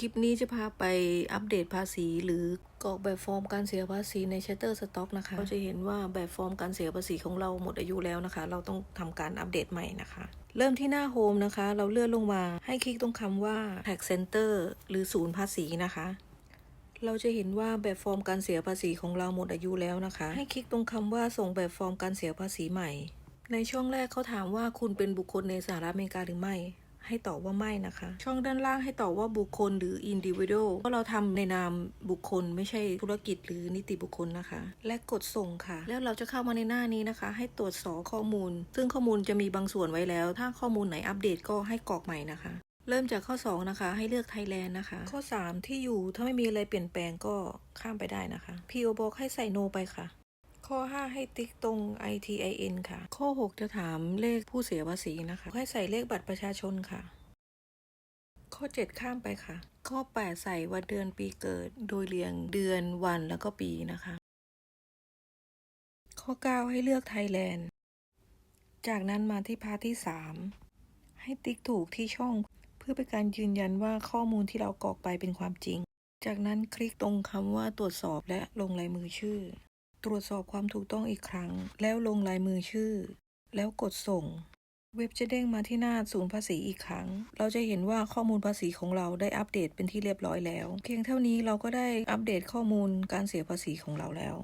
คลิปนี้จะพาไปอัปเดตภาษีหรือกรอกแบบฟอร์มการเสียภาษีใน Shutterstock นะคะ เราจะเห็นว่าแบบฟอร์มการเสียภาษีของเราหมดอายุแล้วนะคะ เราต้องทำการอัปเดตใหม่นะคะ เริ่มที่หน้าโฮมนะคะ เราเลื่อนลงมาให้คลิกตรงคำว่า Tax Center หรือศูนย์ภาษีนะคะ เราจะเห็นว่าแบบฟอร์มการเสียภาษีของเราหมดอายุแล้วนะคะ ให้คลิกตรงคำว่าส่งแบบฟอร์มการเสียภาษีใหม่ ในช่องแรกเขาถามว่าคุณเป็นบุคคลในสหรัฐอเมริกาหรือไม่ ให้ตอบว่าไม่นะคะ ช่องด้านล่างให้ตอบว่าบุคคลหรือ individual เพราะเราทำในนามบุคคลไม่ใช่ธุรกิจหรือนิติบุคคลนะคะ และกดส่งค่ะ แล้วเราจะเข้ามาในหน้านี้นะคะ ให้ตรวจสอบข้อมูล ซึ่งข้อมูลจะมีบางส่วนไว้แล้ว ถ้าข้อมูลไหนอัปเดตก็ให้กรอกใหม่นะคะเริ่มจากข้อ 2 นะคะ ให้เลือกไทยแลนด์นะคะ ข้อ 3 ที่อยู่ถ้าไม่มีอะไรเปลี่ยนแปลงก็ข้ามไปได้นะคะ PO Box ให้ใส่ no ไปค่ะ ข้อ 5 ให้ติ๊กตรง ITIN ค่ะ ข้อ 6 จะถามเลขผู้เสียภาษีนะคะ ให้ใส่เลขบัตรประชาชนค่ะ ข้อ 7 ข้ามไปค่ะ ข้อ 8 ใส่วันเดือนปีเกิด โดยเรียงเดือนวันแล้วก็ปีนะคะ ข้อ 9 ให้เลือกไทยแลนด์ จากนั้นมาที่พาร์ทที่ 3 ให้ติ๊กถูกที่ช่อง เพื่อเป็นการยืนยันว่าข้อมูลที่เรากรอกไปเป็นความจริง จากนั้นคลิกตรงคำว่าตรวจสอบและลงลายมือชื่อ ตรวจสอบความถูกต้องอีกครั้ง แล้วลงลายมือชื่อ แล้วกดส่ง เว็บจะเด้งมาที่หน้าศูนย์ภาษีอีกครั้ง เราจะเห็นว่าข้อมูลภาษีของเราได้อัปเดตเป็นที่เรียบร้อยแล้ว เพียงเท่านี้เราก็ได้อัปเดตข้อมูลการเสียภาษีของเราแล้ว